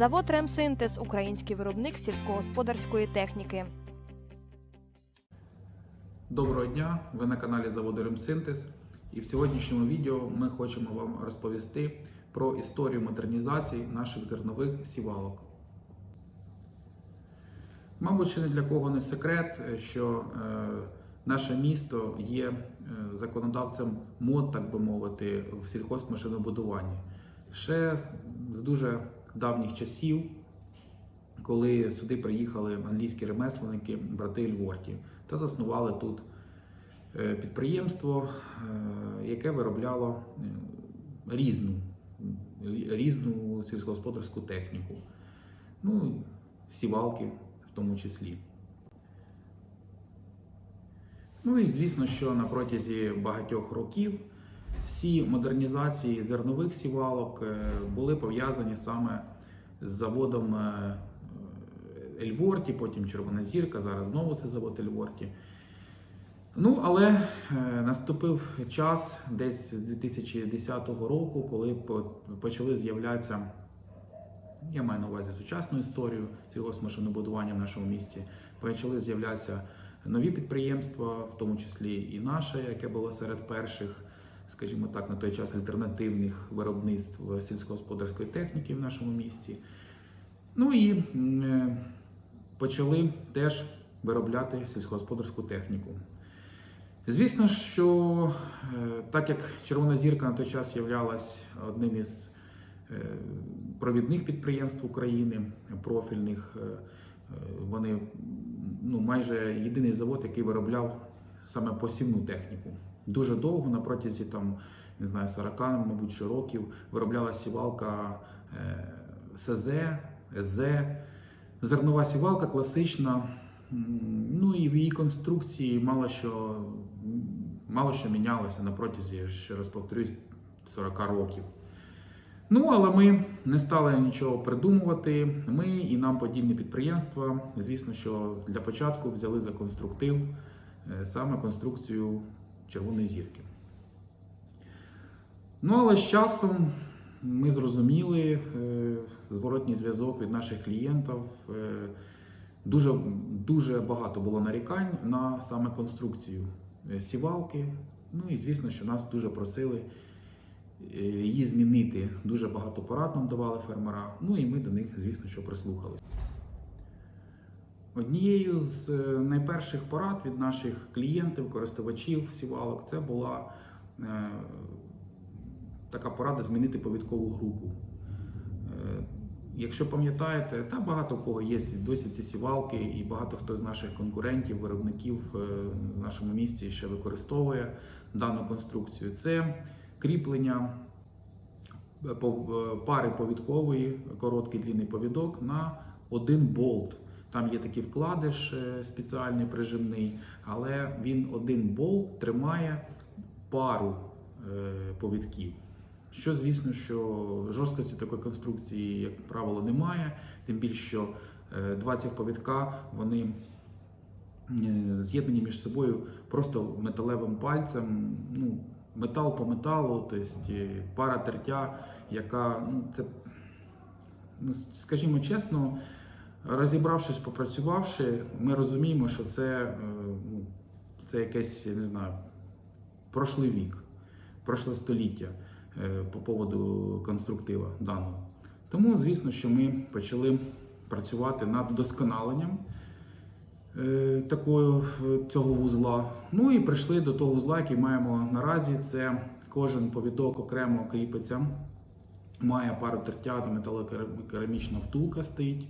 Завод Ремсинтез український виробник сільськогосподарської техніки. Доброго дня! Ви на каналі заводу Ремсинтез. І в сьогоднішньому відео ми хочемо вам розповісти про історію модернізації наших зернових сівалок. Мабуть, ще не для кого не секрет, що е, наше місто є е, законодавцем мод, так би мовити, в сільхозмашинобудуванні. Ще з дуже давніх часів, коли сюди приїхали англійські ремесленники, брати Ельворті, та заснували тут е, підприємство, е, яке виробляло е, різну, різну сільськогосподарську техніку, ну, сівалки в тому числі. Ну і звісно, що на протязі багатьох років всі модернізації зернових сівалок е, були пов'язані саме з заводом е, Ельворті, потім Червона зірка, зараз знову це завод Ельворті. Ну, але е, наступив час десь з 2010 року, коли почали з'являтися, я маю на увазі сучасну історію сільгоспмашинобудування в нашому місті, почали з'являтися нові підприємства, в тому числі і наше, яке було серед перших, скажімо так, на той час альтернативних виробництв сільськогосподарської техніки в нашому місті. Ну і е, почали теж виробляти сільськогосподарську техніку. Звісно, що е, так як Червона зірка на той час являлась одним із е, провідних підприємств України, профільних, вони ну, майже єдиний завод, який виробляв саме посівну техніку. Дуже довго, на протязі там, не знаю, 40, мабуть, що років виробляла сівалка е, СЗ, СЗ, зернова сівалка класична. Ну і в її конструкції мало що, мало що мінялося на протязі, ще раз повторюсь, 40 років. Ну, але ми не стали нічого придумувати. Ми і нам подібні підприємства, звісно, що для початку взяли за конструктив е, саме конструкцію червоної зірки. Ну, але з часом ми зрозуміли е, зворотній зв'язок від наших клієнтів. Е, Дуже, дуже багато було нарікань на саме конструкцію е, сівалки. Ну і звісно, що нас дуже просили її змінити. Дуже багато порад нам давали фермера. Ну і ми до них, звісно, що прислухалися. Однією з е, найперших порад від наших клієнтів, користувачів сівалок, це була е, така порада змінити повідкову групу. Е, Якщо пам'ятаєте, та багато кого є досі ці сівалки, і багато хто з наших конкурентів, виробників е, в нашому місті ще використовує дану конструкцію. Це кріплення е, е, пари повідкової, короткий длінний повідок на один болт. Там є такий вкладиш е, спеціальний прижимний, але він один болт тримає пару е, повідків. Що, звісно, що жорсткості такої конструкції, як правило, немає. Тим більше, що е, два цих повідка вони з'єднані між собою просто металевим пальцем. Ну, метал по металу, тобто пара тертя, яка ну, це, ну, скажімо чесно, розібравшись, попрацювавши, ми розуміємо, що це, е, ну, це якесь, я не знаю, прошлий вік, прошле століття е, по поводу конструктива даного. Тому, звісно, що ми почали працювати над вдосконаленням е, такого, цього вузла. Ну і прийшли до того вузла, який маємо наразі. Це кожен повідок окремо кріпиться, має пару тертя, металокерамічна втулка стоїть.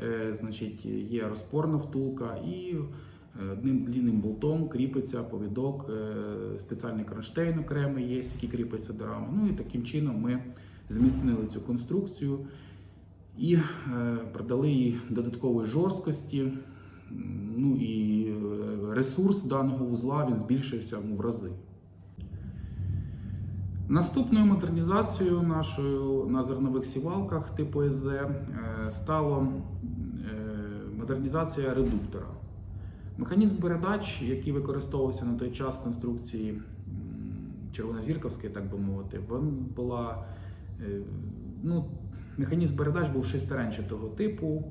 Е, Значить, є розпорна втулка і е, одним длінним болтом кріпиться повідок, е, спеціальний кронштейн окремий є, який кріпиться до рами. Ну і таким чином ми зміцнили цю конструкцію і придали їй додаткової жорсткості. Ну і ресурс даного вузла він збільшився в рази. Наступною модернізацією нашою на зернових сівалках типу СЗ е, стало е, модернізація редуктора. Механізм передач, який використовувався на той час конструкції червонозірковської, так би мовити, він була е, ну, Механізм передач був шестеренчатого типу.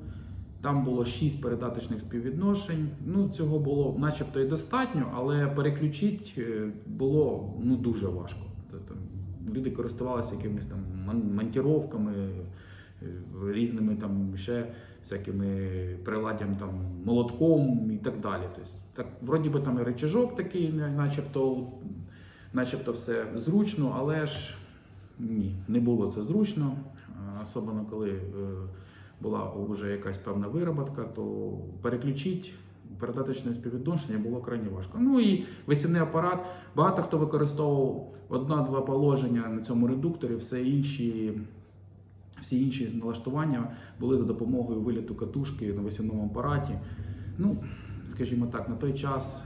Там було шість передаточних співвідношень. Ну, цього було начебто і достатньо, але переключити було ну, дуже важко. Люди користувалися якимись там монтіровками, е, різними там ще всякими приладдям, там, молотком і так далі. Тобто, так, вроді би там і речажок такий, начебто, начебто все зручно, але ж ні, не було це зручно. Особливо коли е, була вже якась певна вироботка, то переключити передаточне співвідношення було крайне важко. Ну і висівний апарат. Багато хто використовував одна-два положення на цьому редукторі, все інші. Всі інші налаштування були за допомогою виліту катушки на висівному апараті. Ну, скажімо так, на той час,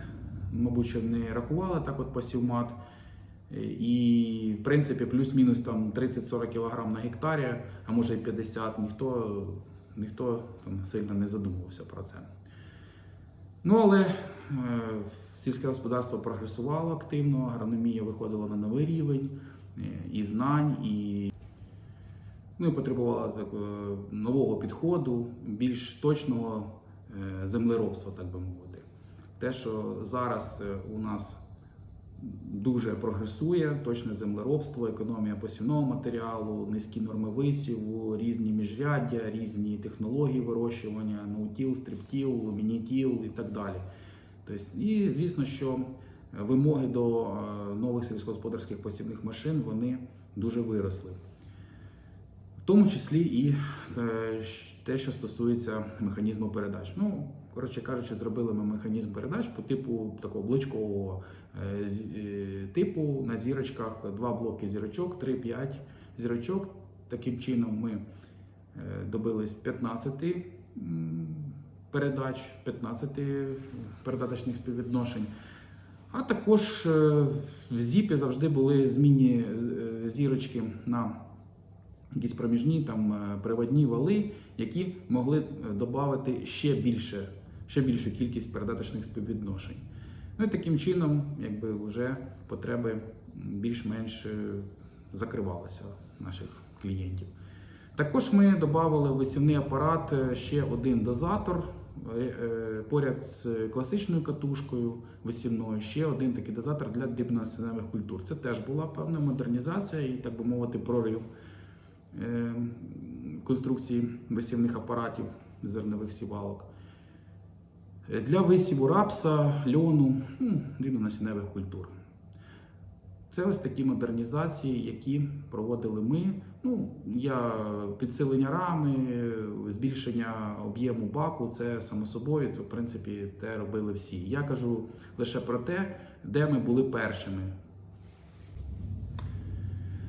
мабуть, що не рахували так от посівмат. І, в принципі, плюс-мінус там 30-40 кг на гектарі, а може і 50, ніхто, ніхто там сильно не задумувався про це. Ну, але е, сільське господарство прогресувало активно, агрономія виходила на новий рівень е, і знань, і, ну, і потребувала такого нового підходу, більш точного е, землеробства, так би мовити. Те, що зараз е, у нас дуже прогресує точне землеробство, економія посівного матеріалу, низькі норми висіву, різні міжряддя, різні технології вирощування, ноутіл, стриптіл, мінітіл і так далі. Тобто, і звісно, що вимоги до е, нових сільськогосподарських посівних машин вони дуже виросли. В тому числі і е, те, що стосується механізму передач. Ну, коротше кажучи, зробили ми механізм передач по типу такого бличкового е, е, типу на зірочках два блоки зірочок, 3-5 зірочок. Таким чином ми добились 15 передач, 15 передаточних співвідношень. А також в зіпі завжди були змінні зірочки на якісь проміжні там е, приводні вали, які могли додати ще більше, ще більшу кількість передаточних співвідношень. Ну і таким чином, якби вже потреби більш-менш е, закривалися наших клієнтів. Також ми додали в висівний апарат е, ще один дозатор е, е, поряд з класичною катушкою висівною, ще один такий дозатор для дрібносіневих культур. Це теж була певна модернізація і, так би мовити, прорив е, конструкції висівних апаратів зернових сівалок. Е, Для висіву рапса, льону, ну, дрібнонасінневих культур. Це ось такі модернізації, які проводили ми. Ну, я підсилення рами, збільшення об'єму баку, це само собою, то в принципі те робили всі. Я кажу лише про те, де ми були першими.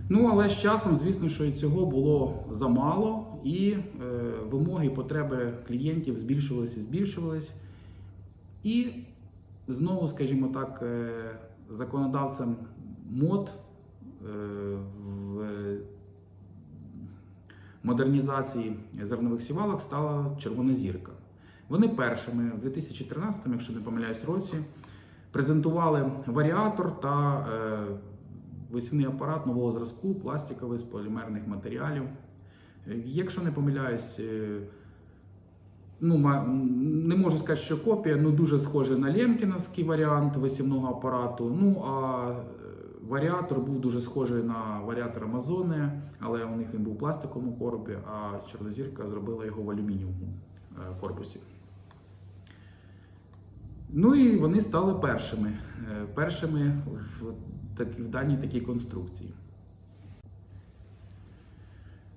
Ну, але з часом, звісно, що і цього було замало, і е, вимоги і потреби клієнтів збільшувалися і збільшувались. І знову, скажімо так, е, законодавцем мод е, в модернізації зернових сівалок стала Червона зірка. Вони першими в 2013, якщо не помиляюсь, році презентували варіатор та е, висівний апарат нового зразку, пластиковий з полімерних матеріалів. Е, Якщо не помиляюсь, е, ну, не можу сказати, що копія, ну дуже схожий на Лемкіновський варіант висівного апарату. Ну а е, варіатор був дуже схожий на варіатор Амазони, але у них він був в пластиковому коробі, а Чорнозірка зробила його в алюмінієвому корпусі. Ну і вони стали першими, першими в, так, в даній такій конструкції.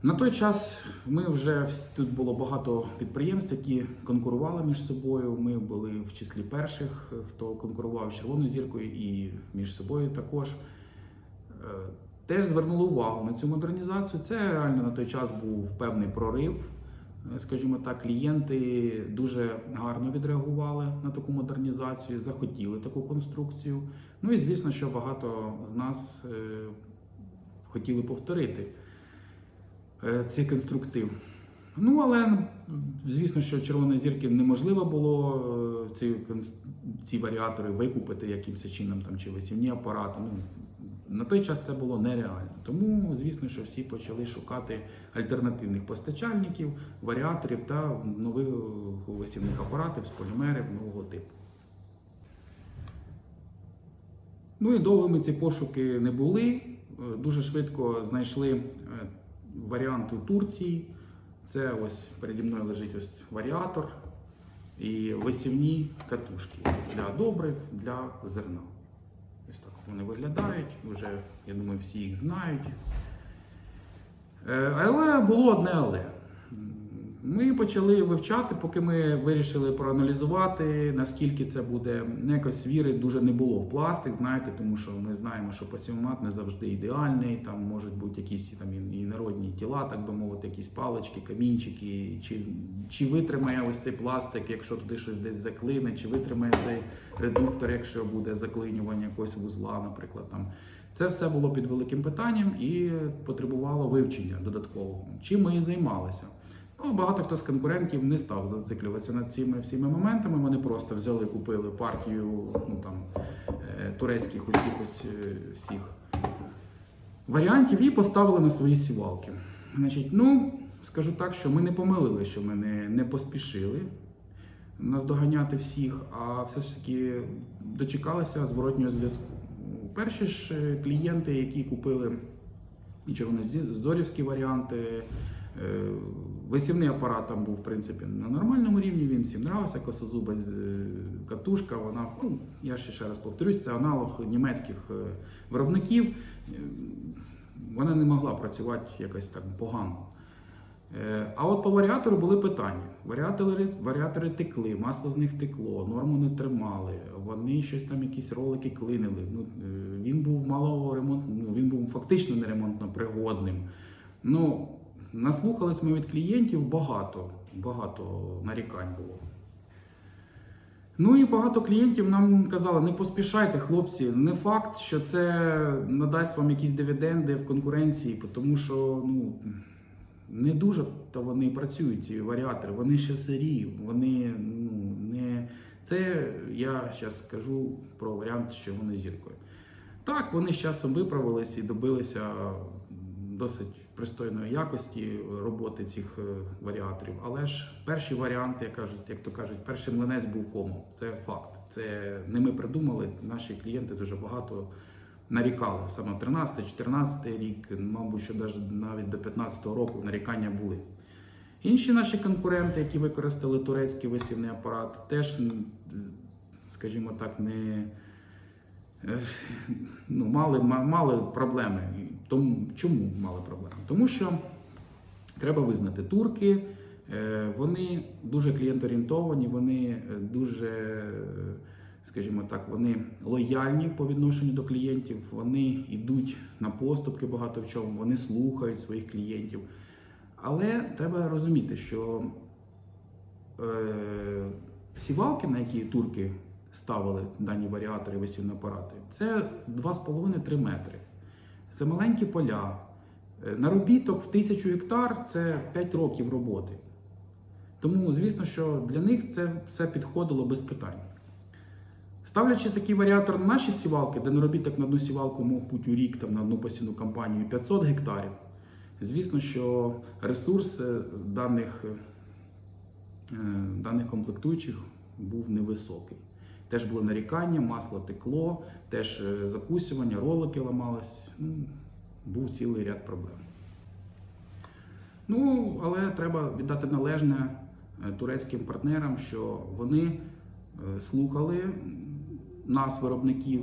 На той час ми вже тут було багато підприємств, які конкурували між собою. Ми були в числі перших, хто конкурував з червоною зіркою, і між собою також. Е, Теж звернули увагу на цю модернізацію. Це реально на той час був певний прорив. Е, Скажімо так, клієнти дуже гарно відреагували на таку модернізацію, захотіли таку конструкцію. Ну і звісно, що багато з нас е, хотіли повторити е, цей конструктив. Ну, але звісно, що червоної зірки неможливо було ці, ці варіатори викупити якимось чином там, чи висівні апарати. Ну, на той час це було нереально. Тому, звісно, що всі почали шукати альтернативних постачальників, варіаторів та нових висівних апаратів з полімерів нового типу. Ну і довгими ці пошуки не були. Е, Дуже швидко знайшли е, варіант у Турції. Це ось переді мною лежить ось варіатор і висівні катушки для добрив, для зерна. Вони виглядають. Вже, я думаю, всі їх знають. Е, Але було одне але. Ми почали вивчати, поки ми вирішили проаналізувати, наскільки це буде. Ну, Якось віри дуже не було в пластик, знаєте, тому що ми знаємо, що посівмат не завжди ідеальний. Там можуть бути якісь там і народні тіла, так би мовити, якісь палички, камінчики. Чи, чи витримає ось цей пластик, якщо туди щось десь заклине, чи витримає цей редуктор, якщо буде заклинювання якогось вузла, наприклад. там. Це все було під великим питанням і потребувало вивчення додаткового. Чим ми і займалися. Ну, багато хто з конкурентів не став зациклюватися над цими всіми моментами. Вони просто взяли, купили партію ну, там, е, турецьких усіх е, всіх варіантів і поставили на свої сівалки. Значить, ну, скажу так, що ми не помилили, що ми не, не поспішили наздоганяти всіх, а все ж таки дочекалися зворотнього зв'язку. Перші ж е, клієнти, які купили і червонозорівські варіанти, висівний апарат там був в принципі на нормальному рівні. Він всім нравився. Косозуба е, катушка. Вона, ну я ще ще раз повторюсь, це аналог німецьких е, виробників. Е, Вона не могла працювати якось так погано. Е, А от по варіатору були питання. Варіатори, варіатори текли, масло з них текло, норму не тримали, вони щось там, якісь ролики клинили. Ну, е, він був мало ремонт, ну, він був фактично не ремонтно пригодним. Ну, наслухались ми від клієнтів багато, багато нарікань було. Ну і багато клієнтів нам казали, не поспішайте, хлопці. Не факт, що це надасть вам якісь дивіденди в конкуренції, тому що ну, не дуже то вони працюють, ці варіатори. Вони ще сирі, вони ну, не. Це я зараз скажу про варіант з червонозіркою. Так, вони з часом виправились і добилися досить пристойної якості роботи цих е, варіаторів. Але ж перші варіанти, як кажуть, як то кажуть, перший млинець був комом. Це факт. Це не ми придумали. Наші клієнти дуже багато нарікали. Саме 13-14 рік, мабуть, що навіть навіть до 15-го року нарікання були. Інші наші конкуренти, які використали турецький висівний апарат, теж, скажімо так, не е, ну, мали, мали проблеми. Тому, чому мали проблеми? Тому що треба визнати, турки, е, вони дуже клієнторієнтовані, вони е, дуже, е, скажімо так, вони лояльні по відношенню до клієнтів, вони йдуть на поступки багато в чому, вони слухають своїх клієнтів. Але треба розуміти, що е, сівалки, на які турки ставили дані варіатори висівні апарати, це 2,5-3 метри. Це маленькі поля. Е, Наробіток в тисячу гектар це 5 років роботи. Тому, звісно, що для них це все підходило без питань. Ставлячи такий варіатор на наші сівалки, де наробіток на одну сівалку мог бути у рік там, на одну посівну кампанію 500 гектарів, звісно, що ресурс е, даних, е, даних комплектуючих був невисокий. Теж було нарікання, масло текло, теж е, закусювання, ролики ламались. Ну, був цілий ряд проблем. Ну, але треба віддати належне е, турецьким партнерам, що вони е, слухали нас, виробників.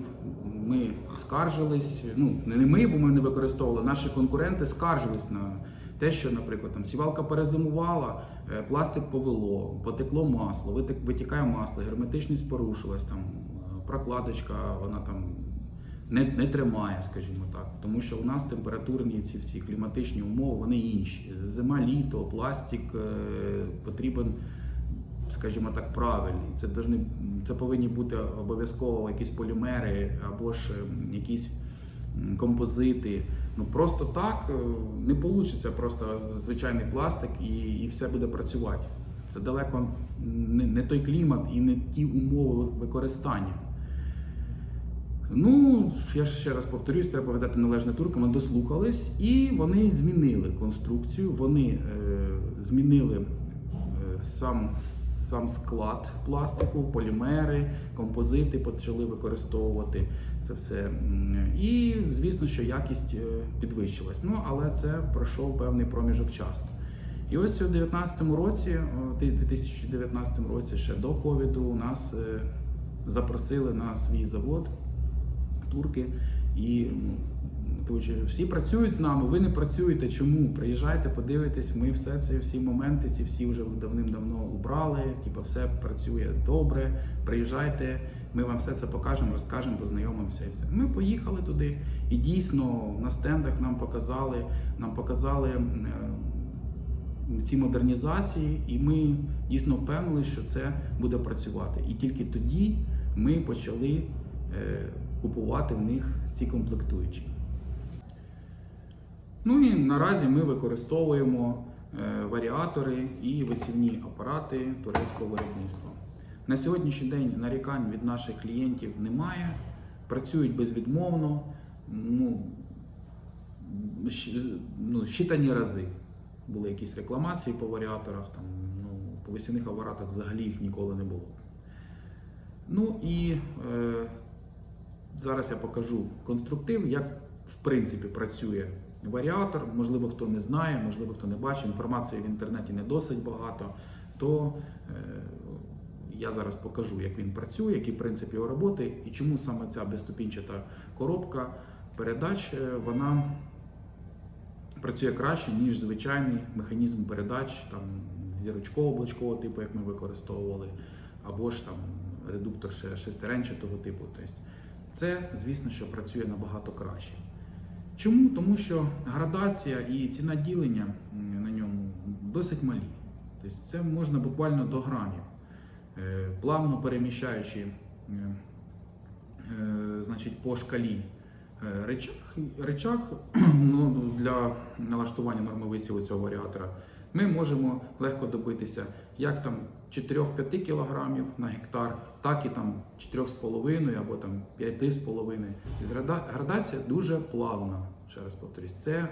Ми скаржились. Ну, не ми, бо ми не використовували. Наші конкуренти скаржились на те, що, наприклад, там сівалка перезимувала, е, пластик повело, потекло масло, витікає масло, герметичність порушилась, там е, прокладочка, вона там не, не тримає, скажімо так, тому що у нас температурні ці всі кліматичні умови, вони інші. Зима, літо, пластик е, потрібен, скажімо так, правильний. Це це повинні бути обов'язково якісь полімери або ж е, якісь композити. Ну просто так е, не вийде просто звичайний пластик і, і все буде працювати. Це далеко не, не той клімат і не ті умови використання. Ну, я ще раз повторюсь, треба видати належне туркам. Вони дослухались і вони змінили конструкцію, вони е, змінили е, сам, сам склад пластику, полімери, композити почали використовувати це все. І звісно, що якість е, підвищилась. Ну, але це пройшов певний проміжок часу. І ось у 2019 році, ти- 2019 році, ще до ковіду, нас е, запросили на свій завод турки. І тому всі працюють з нами, ви не працюєте. Чому? Приїжджайте, подивитесь, ми все це, всі моменти, ці всі вже давним-давно убрали. Типу, все працює добре. Приїжджайте, ми вам все це покажемо, розкажемо, познайомимося і все. Ми поїхали туди, і дійсно на стендах нам показали, нам показали. е, ці модернізації, і ми дійсно впевнили, що це буде працювати. І тільки тоді ми почали е, купувати в них ці комплектуючі. Ну і наразі ми використовуємо е, варіатори і висівні апарати турецького виробництва. На сьогоднішній день нарікань від наших клієнтів немає, працюють безвідмовно, ну, ну, щитані рази. Були якісь рекламації по варіаторах, там, ну, по висівних апаратах взагалі їх ніколи не було. Ну і е, зараз я покажу конструктив, як в принципі працює варіатор. Можливо, хто не знає, можливо, хто не бачив, інформації в інтернеті не досить багато. То е, я зараз покажу, як він працює, який принцип його роботи і чому саме ця безступінчата коробка передач е, вона працює краще, ніж звичайний механізм передач, там зірочково-блочкового типу, як ми використовували, або ж там редуктор шестеренчатого типу. Тобто це, звісно, що працює набагато краще. Чому? Тому що градація і ціна ділення на ньому досить малі. Тобто це можна буквально до грамів, Е, плавно переміщаючи е, значить, по шкалі е, речах, речах ну, для налаштування норми висіву цього варіатора, ми можемо легко добитися як там 4-5 кг на гектар, так і там 4,5 або там 5,5. І градація дуже плавна. Ще раз повторюсь, це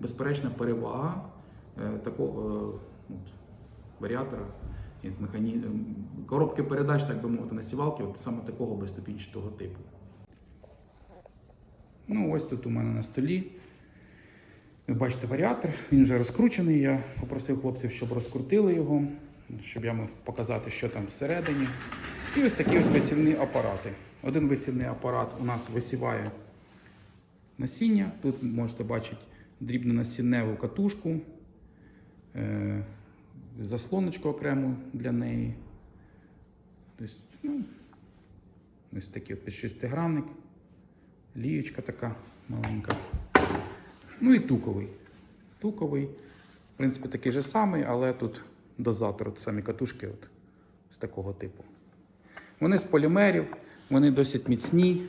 безперечна перевага е, такого е, от, варіатора. Механі... Коробки передач, так би мовити, на сівалки, от саме такого безступінчатого типу. Ну, ось тут у мене на столі. Ви бачите варіатор, він вже розкручений. Я попросив хлопців, щоб розкрутили його, щоб я мог показати, що там всередині. І ось такі ось висівні апарати. Один висівний апарат у нас висіває насіння. Тут можете бачити дрібну насінневу катушку, е, заслоночку окрему для неї. Тобто, ну, ось такий от шестигранник, лієчка така маленька. Ну і туковий. Туковий, в принципі, такий же самий, але тут дозатор, от самі катушки от, з такого типу. Вони з полімерів, вони досить міцні.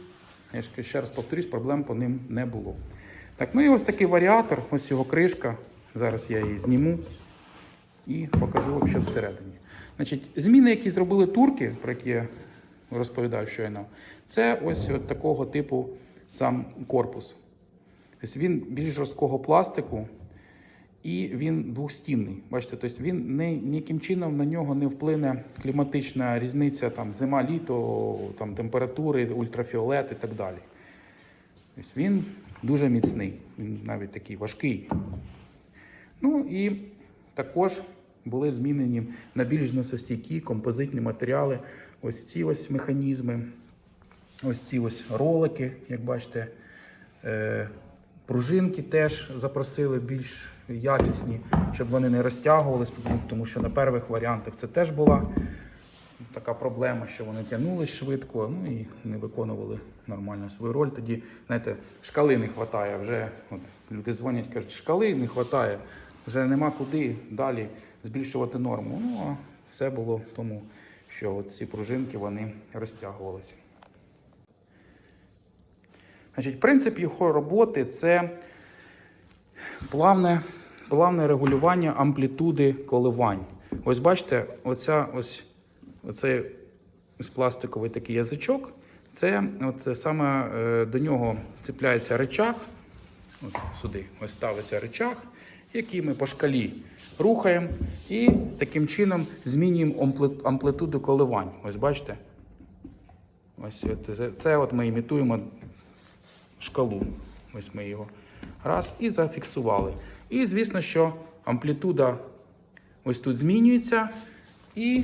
Я ж ще раз повторюсь, проблем по ним не було. Так, ну і ось такий варіатор, ось його кришка. Зараз я її зніму і покажу вам, що всередині. Значить, зміни, які зробили турки, про які я розповідав щойно, це ось от такого типу сам корпус. Тобто він більш жорсткого пластику і він двохстінний. Бачите, тобто він не, ніяким чином на нього не вплине кліматична різниця там, зима-літо, там, температури, ультрафіолет і так далі. Тобто він дуже міцний, він навіть такий важкий. Ну і також були змінені на більш зносостійкі композитні матеріали. Ось ці ось механізми, ось ці ось ролики, як бачите. Пружинки теж запросили більш якісні, щоб вони не розтягувались, тому що на перших варіантах це теж була така проблема, що вони тягнулись швидко, ну і не виконували нормально свою роль. Тоді, знаєте, шкали не вистачає. Вже от люди дзвонять, кажуть, шкали не вистачає, вже нема куди далі збільшувати норму. Ну а все було тому, що от ці пружинки вони розтягувалися. Значить, принцип його роботи це плавне, плавне регулювання амплітуди коливань. Ось бачите, оця ось, оцей ось пластиковий такий язичок Це от саме е, до нього цепляється речах. От сюди ось ставиться речах, який ми по шкалі рухаємо і таким чином змінюємо амплитуду коливань. Ось бачите? Ось це, це от ми імітуємо шкалу. Ось ми його раз і зафіксували. І звісно, що амплітуда ось тут змінюється. І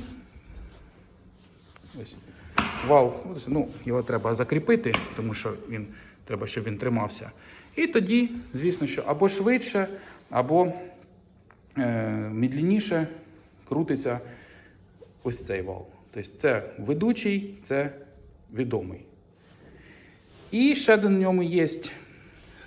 ось вал, ну, його треба закріпити, тому що він треба, щоб він тримався. І тоді, звісно, що або швидше, або е, медленніше крутиться ось цей вал. Тобто це ведучий, це відомий. І ще до ньому є,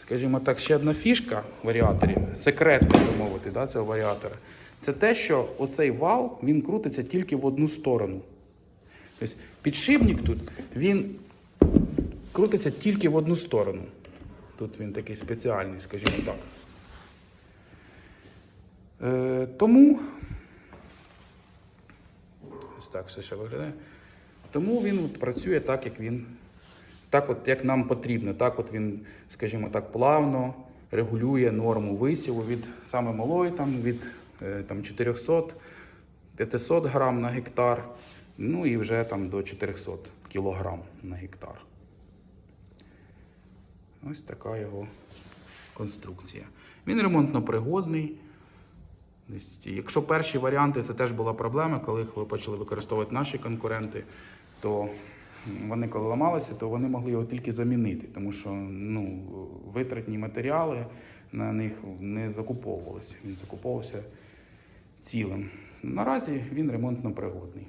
скажімо так, ще одна фішка в варіаторі, секрет, так мовити, да, цього варіатора. Це те, що оцей вал він крутиться тільки в одну сторону. Тобто підшипник тут він крутиться тільки в одну сторону. Тут він такий спеціальний, скажімо так. Е, тому ось так все ще виглядає. Тому він працює так, як він, так от, як нам потрібно. Так от він, скажімо так, плавно регулює норму висіву від саме малої, там, від е, там, 400 500 грам на гектар, ну і вже там до 400 кілограм на гектар. Ось така його конструкція. Він ремонтно пригодний. Якщо перші варіанти це теж була проблема, коли їх ви почали використовувати наші конкуренти, то вони коли ламалися, то вони могли його тільки замінити, тому що ну, витратні матеріали на них не закуповувалися. Він закуповувався цілим. Наразі він ремонтно пригодний.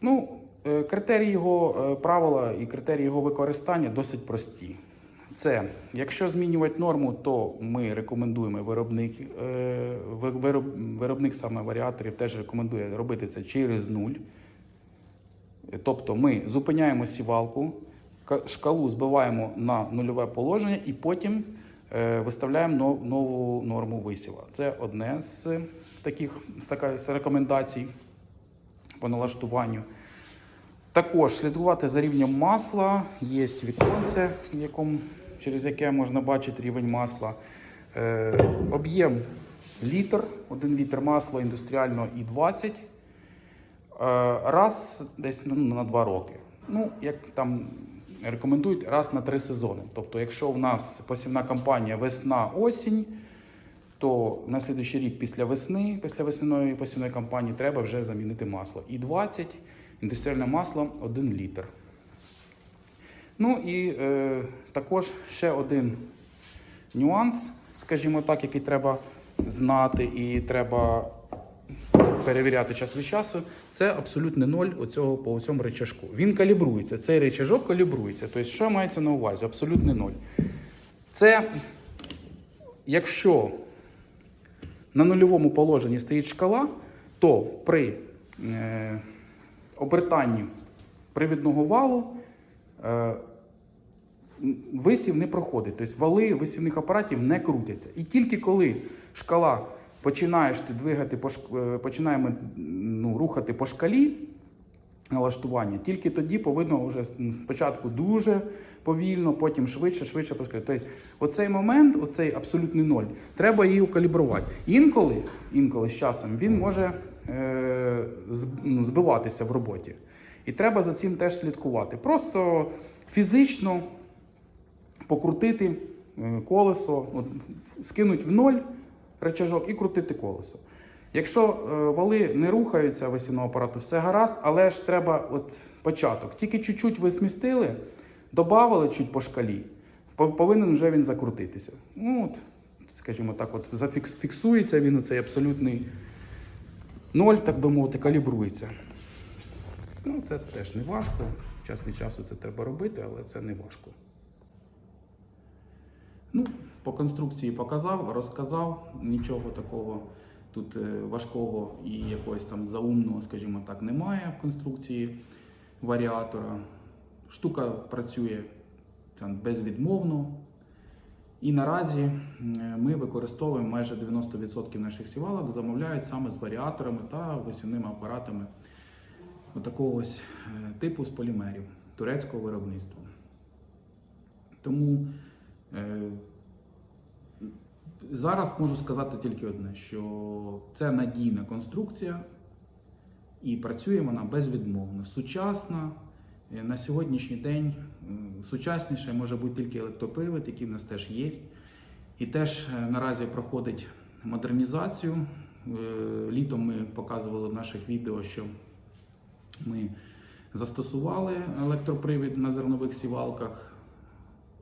Ну, е, критерії його е, правила і критерії його використання досить прості. Це, якщо змінювати норму, то ми рекомендуємо виробник, е, ви- вироб- виробник саме варіаторів теж рекомендує робити це через нуль. Тобто ми зупиняємо сівалку, шкалу збиваємо на нульове положення і потім е, виставляємо нову норму висіва. Це одне з таких з така- з рекомендацій по налаштуванню. Також слідкувати за рівнем масла. Є віконце, в якому, через яке можна бачити рівень масла. Е, об'єм літр, 1 літр масла індустріального і 20. Е, раз десь ну, на 2 роки. Ну, як там рекомендують, раз на 3 сезони. Тобто, якщо в нас посівна кампанія весна-осінь, то на слідуючий рік після весни, після весняної посівної кампанії, треба вже замінити масло. І 20 індустріальне масло 1 літр. Ну і е, також ще один нюанс, скажімо так, який треба знати і треба перевіряти час від часу, це абсолютний ноль оцього по цьому речашку. Він калібрується. Цей речажок калібрується. Тобто, що мається на увазі? Абсолютний ноль. Це якщо на нульовому положенні стоїть шкала, то при е, обертанні привідного валу е, висів не проходить. Тобто вали висівних апаратів не крутяться. І тільки коли шкала починаєш ти двигати по шк- е, починаємо ну, рухати по шкалі налаштування, тільки тоді повинно вже спочатку дуже повільно, потім швидше, швидше шкалі. Тобто оцей момент, оцей абсолютний ноль, треба її калібрувати. Інколи, інколи з часом він може е, ну, збиватися в роботі. І треба за цим теж слідкувати. Просто фізично покрутити колесо, от, скинуть в ноль речажок і крутити колесо. Якщо е, вали не рухаються весільного апарату, все гаразд, але ж треба от початок. Тільки чуть-чуть ви змістили, додали чуть по шкалі, повинен вже він закрутитися. Ну, от, скажімо так, от зафікс, фіксується він, цей абсолютний ноль, так би мовити, калібрується. Ну, це теж не важко. Час від часу це треба робити, але це не важко. Ну, по конструкції показав, розказав. Нічого такого тут е, важкого і якогось там заумного, скажімо так, немає в конструкції варіатора. Штука працює там, безвідмовно. І наразі ми використовуємо майже 90% наших сівалок, замовляють саме з варіаторами та весільними апаратами отакого ось е, типу з полімерів турецького виробництва. Тому е, зараз можу сказати тільки одне: що це надійна конструкція і працює вона безвідмовно. Сучасна. Е, На сьогоднішній день сучасніше може бути тільки електропривід, який в нас теж є. І теж е, наразі проходить модернізацію. Е, Літом ми показували в наших відео, що ми застосували електропривід на зернових сівалках,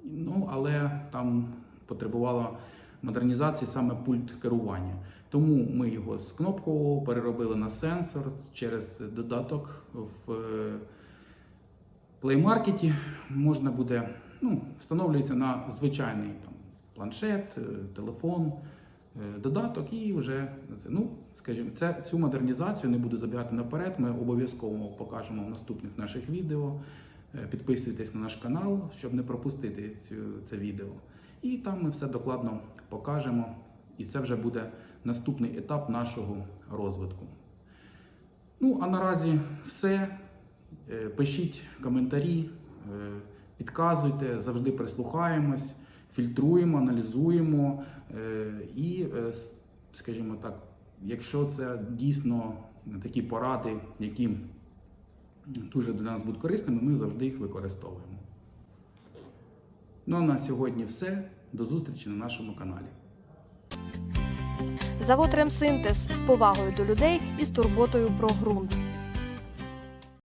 ну, але там потребувало модернізації саме пульт керування. Тому ми його з кнопкового переробили на сенсор через додаток в е, Play Market можна буде, ну, встановлюється на звичайний там, планшет, е, телефон, е, додаток і вже це. Ну, скажімо, це, цю модернізацію не буду забігати наперед. Ми обов'язково покажемо в наступних наших відео. Підписуйтесь на наш канал, щоб не пропустити цю, це відео. І там ми все докладно покажемо. І це вже буде наступний етап нашого розвитку. Ну, а наразі все. Е, Пишіть коментарі, е, підказуйте, завжди прислухаємось, фільтруємо, аналізуємо. е, І, скажімо так, якщо це дійсно такі поради, які дуже для нас будуть корисними, ми завжди їх використовуємо. Ну а на сьогодні все. До зустрічі на нашому каналі. Завод Ремсинтез з повагою до людей і з турботою про ґрунт.